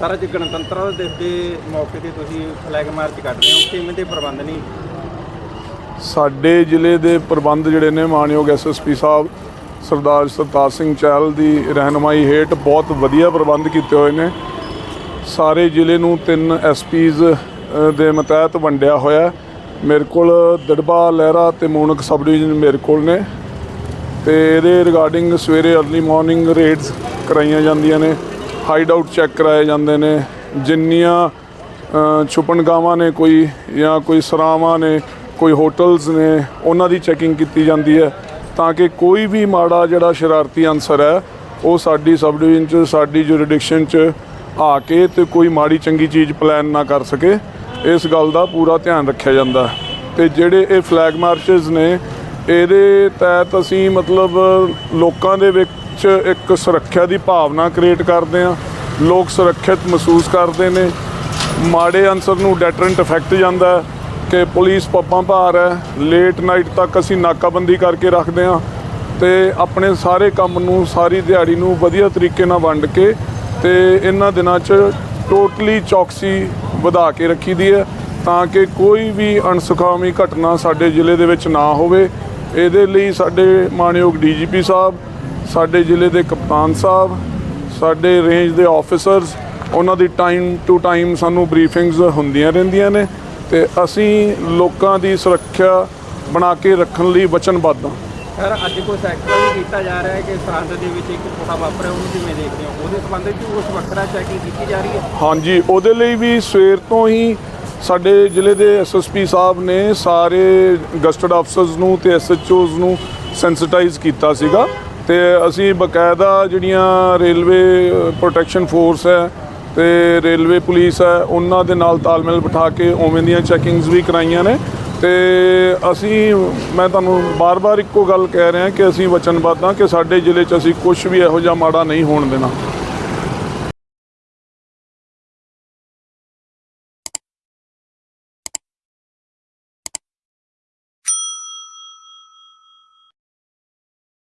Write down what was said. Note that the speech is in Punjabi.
ਸਰ ਅੱਜ ਗਣਤੰਤਰ ਦਿਵਸ ਦੇ ਮੌਕੇ ਤੇ ਤੁਸੀਂ ਫਲੈਗ ਮਾਰਚ ਕੱਢਦੇ ਹੋ, ਕਿਵੇਂ ਦੇ ਪ੍ਰਬੰਧ ਨੇ? ਸਾਡੇ ਜ਼ਿਲ੍ਹੇ ਦੇ ਪ੍ਰਬੰਧ ਜਿਹੜੇ ਨੇ ਮਾਨਯੋਗ ਐਸਐਸਪੀ ਸਾਹਿਬ, ਸਰਦਾਰ ਸਰਤਾਜ ਸਿੰਘ ਚਹਿਲ ਦੀ ਰਹਿਨਮਾਈ ਹੇਠ ਬਹੁਤ ਵਧੀਆ ਪ੍ਰਬੰਧ ਕੀਤੇ ਹੋਏ ਨੇ। ਸਾਰੇ ਜ਼ਿਲ੍ਹੇ ਨੂੰ ਤਿੰਨ ਐਸਪੀਜ਼ ਦੇ ਮਤਹਿਤ ਵੰਡਿਆ ਹੋਇਆ ਮੇਰੇ ਕੋਲ ਦੜਬਾ, ਲਹਿਰਾ ਤੇ ਮੂਨਕ ਸਬ ਡਿਵੀਜ਼ਨ ਮੇਰੇ ਕੋਲ ਨੇ। ਤੇ ਇਹਦੇ ਰਿਗਾਰਡਿੰਗ ਸਵੇਰੇ ਅਰਲੀ ਮਾਰਨਿੰਗ ਰੇਡਸ ਕਰਾਈਆਂ ਜਾਂਦੀਆਂ ਨੇ। ਹਾਈਡ ਆਊਟ ਚੈੱਕ ਕਰਾਏ ਜਾਂਦੇ ਨੇ। ਜਿੰਨੀਆਂ ਛੁਪਣਗਾਵਾਂ ਨੇ ਕੋਈ ਜਾਂ ਕੋਈ ਸਰਾਵਾਂ ਨੇ, ਕੋਈ ਹੋਟਲਸ ਨੇ, ਉਹਨਾਂ ਦੀ ਚੈਕਿੰਗ ਕੀਤੀ ਜਾਂਦੀ ਹੈ। ਤਾਂ ਕਿ ਕੋਈ ਵੀ ਮਾੜਾ ਜਿਹੜਾ ਸ਼ਰਾਰਤੀ ਅਨਸਰ ਹੈ, ਉਹ ਸਾਡੀ ਸਬ ਡਿਵੀਜ਼ਨ 'ਚ, ਸਾਡੀ ਜੁਰੀਡਿਕਸ਼ਨ 'ਚ ਆ ਕੇ ਤੇ ਕੋਈ ਮਾੜੀ ਚੰਗੀ ਚੀਜ਼ ਪਲਾਨ ਨਾ ਕਰ ਸਕੇ। ਇਸ ਗੱਲ ਦਾ ਪੂਰਾ ਧਿਆਨ ਰੱਖਿਆ ਜਾਂਦਾ ਹੈ। ਤੇ ਜਿਹੜੇ ਇਹ ਫਲੈਗ ਮਾਰਚਸ ਨੇ, ਇਹਦੇ ਤਹਿਤ ਅਸੀਂ ਮਤਲਬ ਲੋਕਾਂ ਦੇ ਵਿੱਚ ਇੱਕ ਸੁਰੱਖਿਆ ਦੀ ਭਾਵਨਾ ਕ੍ਰੀਏਟ ਕਰਦੇ ਆ ਲੋਕ ਸੁਰੱਖਿਅਤ ਮਹਿਸੂਸ ਕਰਦੇ ਨੇ। ਮਾੜੇ ਅਨਸਰ ਨੂੰ ਡੈਟਰੈਂਟ ਇਫੈਕਟ ਜਾਂਦਾ ਕਿ ਪੁਲਿਸ ਪੱਪਾਂ ਭਾਰ ਹੈ। ਲੇਟ ਨਾਈਟ ਤੱਕ ਅਸੀਂ ਨਾਕਾਬੰਦੀ ਕਰਕੇ ਰੱਖਦੇ ਆ ਤੇ ਆਪਣੇ ਸਾਰੇ ਕੰਮ ਨੂੰ, ਸਾਰੀ ਦਿਹਾੜੀ ਨੂੰ ਵਧੀਆ ਤਰੀਕੇ ਨਾਲ ਵੰਡ ਕੇ ਤੇ ਇਹਨਾਂ ਦਿਨਾਂ 'ਚ ਟੋਟਲੀ ਚੌਕਸੀ ਵਧਾ ਕੇ ਰੱਖੀ ਦੀ ਹੈ ਤਾਂ ਕਿ ਕੋਈ ਵੀ ਅਣਸੁਖਾਵੀ ਘਟਨਾ ਸਾਡੇ ਜ਼ਿਲ੍ਹੇ ਦੇ ਵਿੱਚ ਨਾ ਹੋਵੇ। ਇਹਦੇ ਲਈ ਸਾਡੇ ਮਾਨਯੋਗ ਡੀਜੀਪੀ ਸਾਹਿਬ ਸਾਡੇ ਜ਼ਿਲ੍ਹੇ ਦੇ ਕਪਤਾਨ ਸਾਹਿਬ ਸਾਡੇ ਰੇਂਜ ਦੇ ਆਫੀਸਰਸ ਉਹਨਾਂ ਦੀ ਟਾਈਮ ਟੂ ਟਾਈਮ ਸਾਨੂੰ ਬਰੀਫਿੰਗਸ ਹੁੰਦੀਆਂ ਰਹਿੰਦੀਆਂ ਨੇ ਤੇ ਅਸੀਂ ਲੋਕਾਂ ਦੀ ਸੁਰੱਖਿਆ ਬਣਾ ਕੇ ਰੱਖਣ ਲਈ ਵਚਨਬੱਧ ਹਾਂ। ਸਰ ਅੱਜ ਕੋਈ ਸੈਕਟਰ ਵੀ ਕੀਤਾ ਜਾ ਰਿਹਾ ਹੈ ਕਿ ਸਰਹੰਦ ਦੇ ਵਿੱਚ ਇੱਕ ਛੋਟਾ ਵਾਪਰਿਆ ਉਹਨੂੰ ਕਿਵੇਂ ਦੇਖਦੇ ਹੋ? ਉਹਦੇ ਸੰਬੰਧ ਵਿੱਚ ਉਸ ਵੱਖਰਾ ਚੈਕਿੰਗ ਕੀਤੀ ਜਾ ਰਹੀ ਹੈ? ਹਾਂਜੀ ਉਹਦੇ ਲਈ ਵੀ ਸਵੇਰ ਤੋਂ ਹੀ ਸਾਡੇ ਜ਼ਿਲ੍ਹੇ ਦੇ ਐਸਐਸਪੀ ਸਾਹਿਬ ਨੇ ਸਾਰੇ ਗਸਟਡ ਅਫਸਰਸ ਨੂੰ ਤੇ ਐਸਐਚਓਜ਼ ਨੂੰ ਸੈਂਸਿਟਾਈਜ਼ ਕੀਤਾ ਸੀਗਾ। ਤੇ ਅਸੀਂ ਬਕਾਇਦਾ ਜਿਹੜੀਆਂ ਰੇਲਵੇ ਪ੍ਰੋਟੈਕਸ਼ਨ ਫੋਰਸ ਹੈ ਤੇ ਰੇਲਵੇ ਪੁਲਿਸ ਹੈ, ਉਹਨਾਂ ਦੇ ਨਾਲ ਤਾਲਮੇਲ ਬਿਠਾ ਕੇ ਉਵੇਂ ਦੀਆਂ ਚੈਕਿੰਗਸ ਵੀ ਕਰਾਈਆਂ ਨੇ। ਤੇ ਅਸੀਂ, ਮੈਂ ਤੁਹਾਨੂੰ ਬਾਰ-ਬਾਰ ਇੱਕੋ ਗੱਲ ਕਹਿ ਰਿਹਾ ਕਿ ਅਸੀਂ ਵਚਨਬੱਧ ਹਾਂ ਕਿ ਸਾਡੇ ਜ਼ਿਲ੍ਹੇ 'ਚ ਅਸੀਂ ਕੁਝ ਵੀ ਇਹੋ ਜਿਹਾ ਮਾੜਾ ਨਹੀਂ ਹੋਣ ਦੇਣਾ।